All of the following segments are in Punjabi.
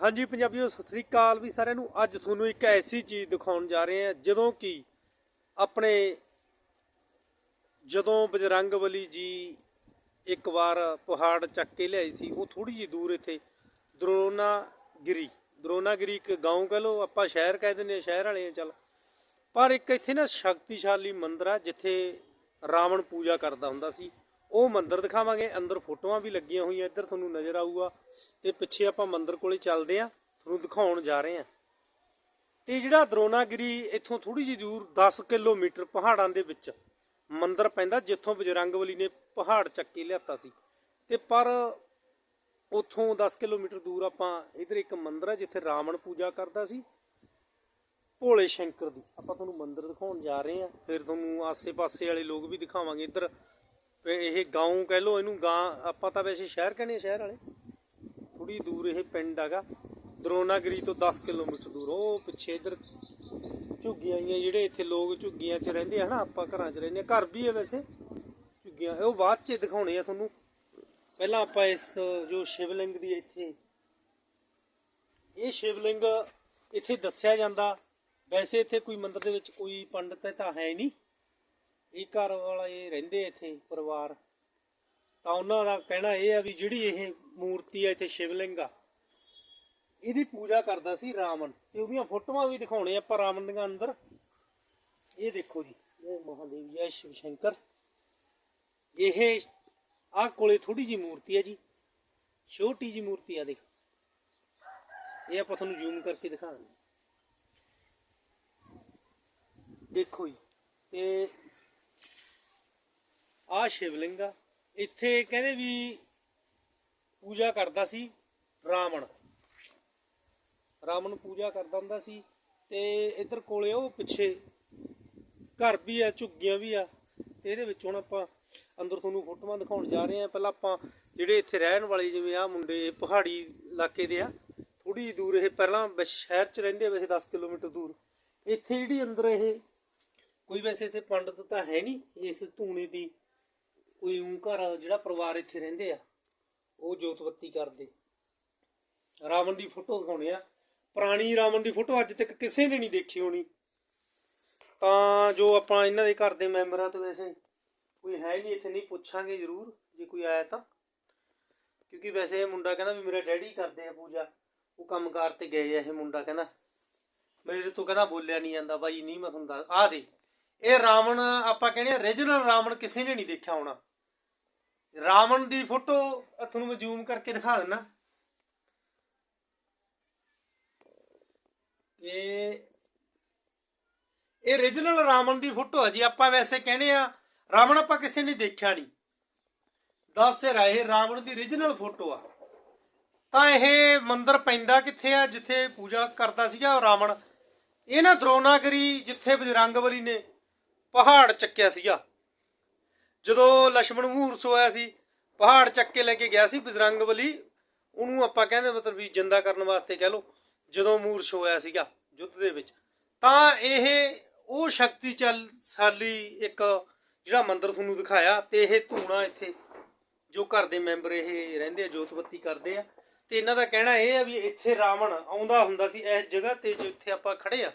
ਹਾਂਜੀ ਪੰਜਾਬੀਓ, ਸਤਿ ਸ੍ਰੀ ਅਕਾਲ ਵੀ ਸਾਰਿਆਂ ਨੂੰ। ਅੱਜ ਤੁਹਾਨੂੰ ਇੱਕ ਐਸੀ ਚੀਜ਼ ਦਿਖਾਉਣ ਜਾ ਰਹੇ ਹਾਂ, ਜਦੋਂ ਕਿ ਆਪਣੇ ਜਦੋਂ ਬਜਰੰਗ ਬਲੀ ਜੀ ਇੱਕ ਵਾਰ ਪਹਾੜ ਚੱਕ ਕੇ ਲਿਆਈ ਸੀ, ਉਹ ਥੋੜੀ ਜਿਹੀ ਦੂਰ ਇੱਥੇ, ਦਰੋਨਾਗਿਰੀ। ਦਰੋਨਾਗਿਰੀ ਇੱਕ ਗਾਉਂ ਕਹ ਲਓ, ਆਪਾਂ ਸ਼ਹਿਰ ਕਹਿ ਦਿੰਦੇ ਹਾਂ, ਸ਼ਹਿਰ ਵਾਲੇ ਆ ਚੱਲ। ਪਰ ਇੱਕ ਇੱਥੇ ਨਾ ਸ਼ਕਤੀਸ਼ਾਲੀ ਮੰਦਿਰ ਆ, ਜਿੱਥੇ ਰਾਵਣ ਪੂਜਾ ਕਰਦਾ ਹੁੰਦਾ ਸੀ। ਉਹ ਮੰਦਿਰ ਦਿਖਾਵਾਂਗੇ, ਅੰਦਰ ਫੋਟੋਆਂ ਵੀ ਲੱਗੀਆਂ ਹੋਈਆਂ, ਇੱਧਰ ਤੁਹਾਨੂੰ ਨਜ਼ਰ ਆਊਗਾ। ਤੇ ਪਿੱਛੇ ਆਪਾਂ ਮੰਦਿਰ ਕੋਲੇ ਚੱਲਦੇ ਆ, ਤੁਹਾਨੂੰ ਦਿਖਾਉਣ ਜਾ ਰਹੇ ਆ। ਤੇ ਜਿਹੜਾ ਦਰੋਨਾਗਿਰੀ ਇੱਥੋਂ ਥੋੜੀ ਜਿਹੀ ਦੂਰ 10 ਕਿਲੋਮੀਟਰ ਪਹਾੜਾਂ ਦੇ ਵਿੱਚ ਮੰਦਿਰ ਪੈਂਦਾ, ਜਿੱਥੋਂ ਬਜਰੰਗਬਲੀ ਨੇ ਪਹਾੜ ਚੱਕ ਕੇ ਲਿਆਤਾ ਸੀ। ਤੇ ਪਰ ਉੱਥੋਂ 10 ਕਿਲੋਮੀਟਰ ਦੂਰ ਆਪਾਂ ਇਧਰ ਇੱਕ ਮੰਦਿਰ ਹੈ ਜਿੱਥੇ ਰਾਵਣ ਪੂਜਾ ਕਰਦਾ ਸੀ, ਭੋਲੇ ਸ਼ੰਕਰ ਦੀ। ਆਪਾਂ ਤੁਹਾਨੂੰ ਮੰਦਿਰ ਦਿਖਾਉਣ ਜਾ ਰਹੇ ਹਾਂ ਫਿਰ ਤੁਹਾਨੂੰ ਆਸੇ-ਪਾਸੇ ਵਾਲੇ ਲੋਕ ਵੀ ਦਿਖਾਵਾਂਗੇ ਇੱਧਰ। ਇਹ ਗਾਉਂ ਕਹਿ ਲੋ ਇਹਨੂੰ ਗਾਂ, ਆਪਾਂ ਤਾਂ ਵੈਸੇ ਸ਼ਹਿਰ ਕਹਿੰਦੇ ਸ਼ਹਿਰ ਵਾਲੇ। ਥੋੜੀ ਦੂਰ ਇਹ ਪਿੰਡ ਹੈਗਾ। ਦਰੋਨਾਗਰੀ ਤੋਂ 10 ਕਿਲੋਮੀਟਰ ਦੂਰ, ਉਹ ਪਿੱਛੇ ਇੱਧਰ ਝੁੱਗੀਆਂ ਆਈਆਂ, ਜਿਹੜੇ ਇੱਥੇ ਲੋਕ ਝੁੱਗੀਆਂ 'ਚ ਰਹਿੰਦੇ ਆ ਨਾ ਆਪਾਂ ਘਰਾਂ 'ਚ ਰਹਿੰਦੇ ਆ। ਘਰ ਵੀ ਹੈ ਵੈਸੇ, ਝੁੱਗੀਆਂ। ਉਹ ਬਾਅਦ 'ਚ ਦਿਖਾਉਣੇ ਆ ਤੁਹਾਨੂੰ। ਪਹਿਲਾਂ ਆਪਾਂ ਇਸ ਜੋ ਸ਼ਿਵਲਿੰਗ ਦੀ ਇੱਥੇ, ਇਹ ਸ਼ਿਵਲਿੰਗ ਇੱਥੇ ਦੱਸਿਆ ਜਾਂਦਾ। ਵੈਸੇ ਇੱਥੇ ਕੋਈ ਮੰਦਿਰ ਦੇ ਵਿੱਚ ਕੋਈ ਪੰਡਤ ਤਾਂ ਹੈ ਨਹੀਂ। ਇਹ ਘਰ ਵਾਲਾ ਇਹ ਰਹਿੰਦੇ ਇੱਥੇ ਪਰਿਵਾਰ? ਤਾਂ ਉਹਨਾਂ ਦਾ ਕਹਿਣਾ ਇਹ ਆ ਵੀ ਜਿਹੜੀ ਇਹ ਮੂਰਤੀ ਆ ਇੱਥੇ ਸ਼ਿਵਲਿੰਗ ਆ, ਇਹਦੀ ਪੂਜਾ ਕਰਦਾ ਸੀ ਰਾਵਣ। ਤੇ ਉਹਦੀਆਂ ਫੋਟੋਆਂ ਵੀ ਦਿਖਾਉਣੇ ਆਪਾਂ ਰਾਵਣ ਦੀਆਂ ਅੰਦਰ। ਇਹ ਦੇਖੋ ਜੀ, ਇਹ ਮਹਾਦੇਵ ਜੈ ਸ਼ਿਵ ਸ਼ੰਕਰ। ਇਹ ਆਹ ਕੋਲੇ ਥੋੜੀ ਜੀ ਮੂਰਤੀ ਹੈ ਜੀ, ਛੋਟੀ ਜੀ ਮੂਰਤੀ ਆ ਦੇਖ। ਇਹ ਆਪਾਂ ਤੁਹਾਨੂੰ ਜ਼ੂਮ ਕਰਕੇ ਦਿਖਾ ਦਿੰਦੇ ਦੇਖੋ ਜੀ, ਤੇ ਆ ਸ਼ਿਵਲਿੰਗ ਆ ਇੱਥੇ ਕਹਿੰਦੇ ਵੀ ਪੂਜਾ ਕਰਦਾ ਸੀ ਰਾਵਣ। ਰਾਵਣ ਪੂਜਾ ਕਰਦਾ ਹੁੰਦਾ ਸੀ ਤੇ ਇੱਧਰ ਕੋਲੇ ਉਹ ਪਿੱਛੇ ਘਰ ਵੀ ਆ, ਝੁੱਗੀਆਂ ਵੀ ਆ, ਤੇ ਇਹਦੇ ਵਿੱਚ ਹੁਣ ਆਪਾਂ ਅੰਦਰ ਤੁਹਾਨੂੰ ਫੋਟੋਆਂ ਦਿਖਾਉਣ ਜਾ ਰਹੇ ਆ ਪਹਿਲਾਂ ਆਪਾਂ ਜਿਹੜੇ ਇੱਥੇ ਰਹਿਣ ਵਾਲੇ ਜਿਵੇਂ ਆ ਮੁੰਡੇ ਪਹਾੜੀ ਇਲਾਕੇ ਦੇ ਆ ਥੋੜੀ ਦੂਰ, ਇਹ ਪਹਿਲਾਂ ਵੈਸੇ ਸ਼ਹਿਰ 'ਚ ਰਹਿੰਦੇ ਵੈਸੇ 10 ਕਿਲੋਮੀਟਰ ਦੂਰ। ਇੱਥੇ ਜਿਹੜੀ ਅੰਦਰ ਇਹ, ਕੋਈ ਵੈਸੇ ਇੱਥੇ ਪੰਡਤ ਤਾਂ ਹੈ ਨਹੀਂ, ਇਸ ਧੂਣੇ ਦੀ ਕੋਈ ਊਂ ਘਰ ਜਿਹੜਾ ਪਰਿਵਾਰ ਇੱਥੇ ਰਹਿੰਦੇ ਆ, ਉਹ ਜੋਤਬੱਤੀ ਕਰਦੇ। ਰਾਵਣ ਦੀ ਫੋਟੋ ਦਿਖਾਉਣੇ ਆ। ਪੁਰਾਣੀ ਰਾਵਣ ਦੀ ਫੋਟੋ ਅੱਜ ਤੱਕ ਕਿਸੇ ਨੇ ਨਹੀਂ ਦੇਖੀ ਹੋਣੀ। ਤਾਂ ਜੋ ਆਪਾਂ ਇਹਨਾਂ ਦੇ ਘਰ ਦੇ ਮੈਂਬਰਾਂ ਤੋਂ ਵੈਸੇ ਕੋਈ ਹੈ ਨਹੀਂ, ਇੱਥੇ ਨਹੀਂ ਪੁੱਛਾਂਗੇ ਜ਼ਰੂਰ, ਜੇ ਕੋਈ ਆਇਆ ਤਾਂ। ਕਿਉਂਕਿ ਵੈਸੇ ਇਹ ਮੁੰਡਾ ਕਹਿੰਦਾ ਵੀ ਮੇਰਾ ਡੈਡੀ ਕਰਦੇ ਆ ਪੂਜਾ। ਉਹ ਕੰਮਕਾਰ ਤੇ ਗਏ ਆ ਇਹ ਮੁੰਡਾ ਕਹਿੰਦਾ। ਮੇਰੇ ਤੋਂ ਕਹਿੰਦਾ ਬੋਲਿਆ ਨਹੀਂ ਜਾਂਦਾ, ਬਾਈ ਨਹੀਂ ਮੈਂ ਤੁਹਾਨੂੰ ਦੱਸ ਆ ਦੇ ਇਹ ਰਾਵਣ, ਆਪਾਂ ਕਹਿੰਦੇ ਆ origignal ਰਾਵਣ ਕਿਸੇ ਨੇ ਨਹੀਂ ਦੇਖਿਆ ਹੋਣਾ। ਰਾਵਣ ਦੀ ਫੋਟੋ ਤੁਹਾਨੂੰ ਮੈਂ ਜ਼ੂਮ ਕਰਕੇ ਦਿਖਾ ਦਿੰਨਾ। ਇਹ ਇਹ origignal ਰਾਵਣ ਦੀ ਫੋਟੋ ਹੈ ਜੀ, ਆਪਾਂ ਵੈਸੇ ਕਹਿੰਦੇ ਆ ਰਾਵਣ ਆਪਾਂ ਕਿਸੇ ਨੇ ਦੇਖਿਆ ਨਹੀਂ। ਦੱਸ ਰਿਹਾ ਇਹ ਰਾਵਣ ਦੀ origignal ਫੋਟੋ ਆ। ਤਾਂ ਇਹ ਮੰਦਿਰ ਪੈਂਦਾ ਕਿੱਥੇ ਆ, ਜਿੱਥੇ ਪੂਜਾ ਕਰਦਾ ਸੀਗਾ ਉਹ ਰਾਵਣ। ਇਹ ਨਾ ਦਰੋਨਾਗਰੀ ਜਿੱਥੇ ਬਜਰੰਗਬਲੀ ਨੇ ਪਹਾੜ ਚੱਕਿਆ ਸੀਗਾ। ਜਦੋਂ ਲక్ష్మణ ਮੂਰਸ ਹੋਇਆ ਸੀ, ਪਹਾੜ ਚੱਕ ਕੇ ਲੈ ਕੇ ਗਿਆ ਸੀ ਬਜਰੰਗਬਲੀ ਉਹਨੂੰ ਆਪਾਂ ਕਹਿੰਦੇ ਮਤਲਬ ਵੀ ਜਿੰਦਾ ਕਰਨ ਵਾਸਤੇ ਕਹਿ ਲੋ ਜਦੋਂ ਮੂਰਸ ਹੋਇਆ ਸੀਗਾ ਯੁੱਧ ਦੇ ਵਿੱਚ। ਤਾਂ ਇਹ ਉਹ ਸ਼ਕਤੀ ਚੱਲ ਸਾਲੀ ਇੱਕ ਜਿਹੜਾ ਮੰਦਰ ਤੁਹਾਨੂੰ ਦਿਖਾਇਆ ਤੇ ਇਹ ਧੂਣਾ ਇੱਥੇ ਜੋ ਘਰ ਦੇ ਮੈਂਬਰ ਇਹ ਰਹਿੰਦੇ ਆ, ਜੋਤਬੱਤੀ ਕਰਦੇ ਆ। ਤੇ ਇਹਨਾਂ ਦਾ ਕਹਿਣਾ ਇਹ ਆ ਵੀ ਇੱਥੇ ਰਾਵਣ ਆਉਂਦਾ ਹੁੰਦਾ ਸੀ, ਇਸ ਜਗ੍ਹਾ ਤੇ ਜਿੱਥੇ ਆਪਾਂ ਖੜੇ ਆ।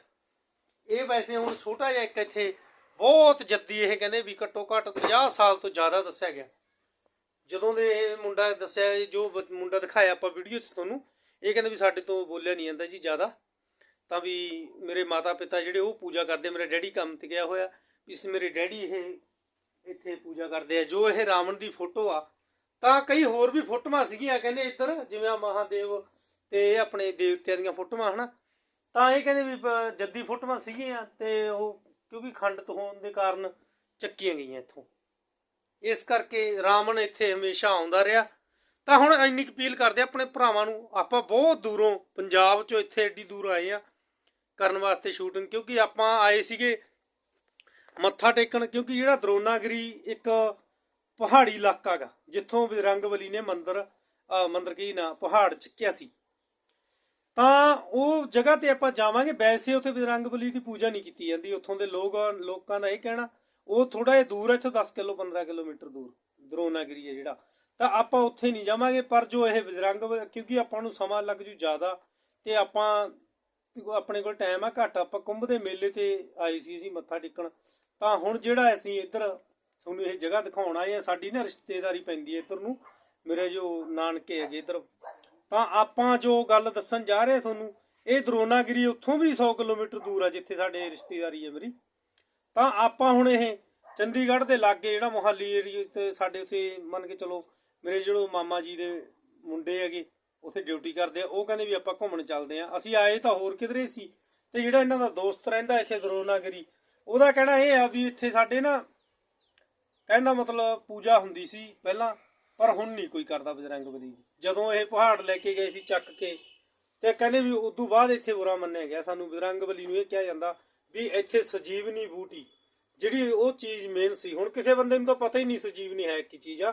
ਇਹ ਵੈਸੇ ਹੁਣ ਛੋਟਾ ਜਿਹਾ ਇੱਕ ਇੱਥੇ ਬਹੁਤ ਜੱਦੀ ਇਹ ਕਹਿੰਦੇ ਵੀ ਘੱਟੋ ਘੱਟ 50 ਸਾਲ ਤੋਂ ਜ਼ਿਆਦਾ ਦੱਸਿਆ ਗਿਆ। ਜਦੋਂ ਦੇ ਇਹ ਮੁੰਡਾ ਦੱਸਿਆ, ਜੋ ਮੁੰਡਾ ਦਿਖਾਇਆ ਆਪਾਂ ਵੀਡੀਓ 'ਚ ਤੁਹਾਨੂੰ, ਇਹ ਕਹਿੰਦੇ ਵੀ ਸਾਡੇ ਤੋਂ ਬੋਲਿਆ ਨਹੀਂ ਜਾਂਦਾ ਜੀ ਜ਼ਿਆਦਾ। ਤਾਂ ਵੀ ਮੇਰੇ ਮਾਤਾ ਪਿਤਾ ਜਿਹੜੇ ਉਹ ਪੂਜਾ ਕਰਦੇ, ਮੇਰੇ ਡੈਡੀ ਕੰਮ ਤੇ ਗਿਆ ਹੋਇਆ। ਇਸ ਮੇਰੇ ਡੈਡੀ ਇਹ ਇੱਥੇ ਪੂਜਾ ਕਰਦੇ ਆ। ਜੋ ਇਹ ਰਾਵਣ ਦੀ ਫੋਟੋ ਆ, ਤਾਂ ਕਈ ਹੋਰ ਵੀ ਫੋਟੋਆਂ ਸੀਗੀਆਂ ਕਹਿੰਦੇ ਇੱਧਰ, ਜਿਵੇਂ ਆ ਮਹਾਦੇਵ ਤੇ ਆਪਣੇ ਦੇਵਤਿਆਂ ਦੀਆਂ ਫੋਟੋਆਂ, ਹਨਾ। ਤਾਂ ਇਹ ਕਹਿੰਦੇ ਵੀ ਜੱਦੀ ਫੋਟੋਆਂ ਸੀਗੀਆਂ ਤੇ ਉਹ ਕਿਉਂਕਿ ਖੰਡਤ ਹੋਣ ਦੇ ਕਾਰਨ ਚੱਕੀਆਂ ਗਈਆਂ ਇੱਥੋਂ। ਇਸ ਕਰਕੇ ਰਾਵਣ ਇੱਥੇ ਹਮੇਸ਼ਾ ਆਉਂਦਾ ਰਿਹਾ। ਤਾਂ ਹੁਣ ਇੰਨੀ ਕੁ ਅਪੀਲ ਕਰਦੇ ਆਪਣੇ ਭਰਾਵਾਂ ਨੂੰ, ਆਪਾਂ ਬਹੁਤ ਦੂਰੋਂ ਪੰਜਾਬ ਚੋਂ ਇੱਥੇ ਏਡੀ ਦੂਰ ਆਏ ਆ ਕਰਨ ਵਾਸਤੇ ਸ਼ੂਟਿੰਗ ਕਿਉਂਕਿ ਆਪਾਂ ਆਏ ਸੀਗੇ ਮੱਥਾ ਟੇਕਣ, ਕਿਉਂਕਿ ਜਿਹੜਾ ਦਰੋਨਾਗਰੀ ਇੱਕ ਪਹਾੜੀ ਇਲਾਕਾ ਗਾ, ਜਿੱਥੋਂ ਬਜਰੰਗਬਲੀ ਨੇ ਮੰਦਿਰ, ਅਹ ਮੰਦਿਰ ਕੀ ਨਾ, ਪਹਾੜ ਚੱਕਿਆ ਸੀ। ਤਾਂ ਉਹ ਜਗ੍ਹਾ ਤੇ ਆਪਾਂ ਜਾਵਾਂਗੇ। ਵੈਸੇ ਉੱਥੇ ਬਜਰੰਗ ਬਲੀ ਦੀ ਪੂਜਾ ਨਹੀਂ ਕੀਤੀ ਜਾਂਦੀ। ਉੱਥੋਂ ਦੇ ਲੋਕ, ਲੋਕਾਂ ਦਾ ਇਹ ਕਹਿਣਾ, ਉਹ ਥੋੜਾ ਜਿਹਾ ਦੂਰ ਹੈ, ਇੱਥੋਂ 10 ਕਿਲੋ 15 ਕਿਲੋਮੀਟਰ ਦੂਰ, ਦਰੋਨਾਗਰੀ ਹੈ ਜਿਹੜਾ। ਤਾਂ ਆਪਾਂ ਉੱਥੇ ਨਹੀਂ ਜਾਵਾਂਗੇ, ਪਰ ਜੋ ਇਹ ਬਜਰੰਗ ਕਿਉਂਕਿ ਆਪਾਂ ਨੂੰ ਸਮਾਂ ਲੱਗ ਜੂ ਜ਼ਿਆਦਾ, ਤੇ ਆਪਾਂ ਆਪਣੇ ਕੋਲ ਟਾਈਮ ਆ ਘੱਟ। ਆਪਾਂ ਕੁੰਭ ਦੇ ਮੇਲੇ ਤੇ ਆਏ ਸੀ ਅਸੀਂ, ਮੱਥਾ ਟੇਕਣ। ਤਾਂ ਹੁਣ ਜਿਹੜਾ ਅਸੀਂ ਇੱਧਰ ਤੁਹਾਨੂੰ ਇਹ ਜਗ੍ਹਾ ਦਿਖਾਉਣ ਆਏ ਆ ਸਾਡੀ ਨਾ ਰਿਸ਼ਤੇਦਾਰੀ ਪੈਂਦੀ ਹੈ ਇੱਧਰ ਨੂੰ। ਮੇਰੇ ਜੋ ਨਾਨਕੇ ਹੈਗੇ ਇੱਧਰ ਤਾਂ ਆਪਾਂ ਜੋ ਗੱਲ ਦੱਸਣ ਜਾ ਰਹੇ ਤੁਹਾਨੂੰ, ਇਹ ਦਰੋਨਾਗਿਰੀ ਉੱਥੋਂ ਵੀ 100 ਕਿਲੋਮੀਟਰ ਦੂਰ ਆ, ਜਿੱਥੇ ਸਾਡੇ ਰਿਸ਼ਤੇਦਾਰੀ ਹੈ ਮੇਰੀ। ਤਾਂ ਆਪਾਂ ਹੁਣ ਇਹ ਚੰਡੀਗੜ੍ਹ ਦੇ ਲਾਗੇ ਜਿਹੜਾ ਮੋਹਾਲੀ ਏਰੀਆ ਤੇ ਸਾਡੇ ਉੱਥੇ ਮੰਨ ਕੇ ਚਲੋ, ਮੇਰੇ ਜਿਹੜੇ ਮਾਮਾ ਜੀ ਦੇ ਮੁੰਡੇ ਹੈਗੇ, ਉੱਥੇ ਡਿਊਟੀ ਕਰਦੇ ਆ, ਉਹ ਕਹਿੰਦੇ ਵੀ ਆਪਾਂ ਘੁੰਮਣ ਚੱਲਦੇ ਆ। ਅਸੀਂ ਆਏ ਤਾਂ ਹੋਰ ਕਿਧਰੇ ਸੀ, ਤੇ ਜਿਹੜਾ ਇਹਨਾਂ ਦਾ ਦੋਸਤ ਰਹਿੰਦਾ ਇੱਥੇ ਦਰੋਨਾਗਿਰੀ, ਉਹਦਾ ਕਹਿਣਾ ਇਹ ਆ ਵੀ ਇੱਥੇ ਸਾਡੇ ਨਾ ਕਹਿੰਦਾ ਮਤਲਬ ਪੂਜਾ ਹੁੰਦੀ ਸੀ ਪਹਿਲਾਂ, ਪਰ ਹੁਣ ਨਹੀਂ ਕੋਈ ਕਰਦਾ ਬਜਰੰਗ ਬਲੀ ਦੀ। ਜਦੋਂ ਇਹ ਪਹਾੜ ਲੈ ਕੇ ਗਏ ਸੀ ਚੱਕ ਕੇ, ਤੇ ਕਹਿੰਦੇ ਵੀ ਉਸ ਤੋਂ ਬਾਅਦ ਇੱਥੇ ਬੁਰਾ ਮੰਨਿਆ ਗਿਆ। ਸਾਨੂੰ ਬਜਰੰਗ ਬਲੀ ਨੂੰ ਇਹ ਕਿਹਾ ਜਾਂਦਾ ਵੀ ਇੱਥੇ ਸਜੀਵਨੀ ਬੂਟੀ। ਜਿਹੜੀ ਉਹ ਚੀਜ਼ ਮੇਨ ਸੀ। ਹੁਣ ਕਿਸੇ ਬੰਦੇ ਨੂੰ ਤਾਂ ਪਤਾ ਹੀ ਨਹੀਂ ਸਜੀਵਨੀ ਹੈ ਕੀ ਚੀਜ਼ ਆ,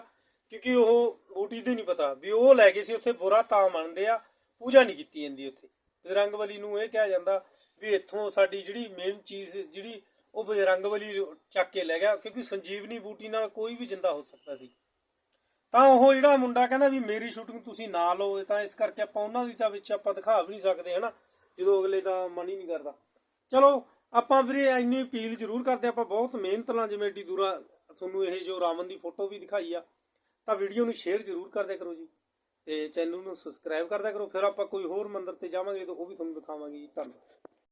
ਕਿਉਂਕਿ ਉਹ ਬੂਟੀ ਦੇ ਨਹੀਂ ਪਤਾ। ਵੀ ਉਹ ਲੈ ਗਏ ਸੀ ਉੱਥੇ ਬੁਰਾ ਤਾਂ ਮੰਨਦੇ ਆ, ਪੂਜਾ ਨਹੀਂ ਕੀਤੀ ਜਾਂਦੀ ਉੱਥੇ। ਬਜਰੰਗ ਬਲੀ ਨੂੰ ਇਹ ਕਿਹਾ ਜਾਂਦਾ ਵੀ ਇੱਥੋਂ ਸਾਡੀ ਜਿਹੜੀ ਮੇਨ ਚੀਜ਼, ਜਿਹੜੀ ਉਹ ਬਜਰੰਗ ਬਲੀ ਚੱਕ ਕੇ ਲੈ ਗਿਆ, ਕਿਉਂਕਿ ਸੰਜੀਵਨੀ ਬੂਟੀ ਨਾਲ ਕੋਈ ਵੀ ਜਿੰਦਾ ਹੋ ਸਕਦਾ ਸੀ। ਤਾਂ ਉਹ ਜਿਹੜਾ ਮੁੰਡਾ ਕਹਿੰਦਾ ਵੀ ਮੇਰੀ ਸ਼ੂਟਿੰਗ ਤੁਸੀਂ ਨਾ ਲਓ ਤਾਂ ਇਸ ਕਰਕੇ ਆਪਾਂ ਉਹਨਾਂ ਦੀ ਤਾਂ ਵਿੱਚ ਆਪਾਂ ਦਿਖਾ ਵੀ ਨਹੀਂ ਸਕਦੇ, ਹਨਾ? ਜਦੋਂ ਅਗਲੇ ਦਾ ਮਨ ਹੀ ਨਹੀਂ ਕਰਦਾ। ਚਲੋ, ਆਪਾਂ ਵੀਰੇ ਇੰਨੀ ਅਪੀਲ ਜ਼ਰੂਰ ਕਰਦੇ ਆਪਾਂ ਬਹੁਤ ਮਿਹਨਤ ਨਾਲ ਜਿਵੇਂ ਏਡੀ ਦੂਰਾ ਤੁਹਾਨੂੰ ਇਹ ਜੋ ਰਾਵਣ ਦੀ ਫੋਟੋ ਵੀ ਦਿਖਾਈ ਆ, ਤਾਂ ਵੀਡੀਓ ਨੂੰ ਸ਼ੇਅਰ ਜ਼ਰੂਰ ਕਰਦੇ ਕਰੋ ਜੀ। ਤੇ ਚੈਨਲ ਨੂੰ ਸਬਸਕ੍ਰਾਈਬ ਕਰਦਿਆ ਕਰੋ, ਫਿਰ ਆਪਾਂ ਕੋਈ ਹੋਰ ਮੰਦਰ ਤੇ ਜਾਵਾਂਗੇ, ਤਾਂ ਉਹ ਵੀ ਤੁਹਾਨੂੰ ਦਿਖਾਵਾਂਗੇ ਜੀ। ਧੰਨਵਾਦ।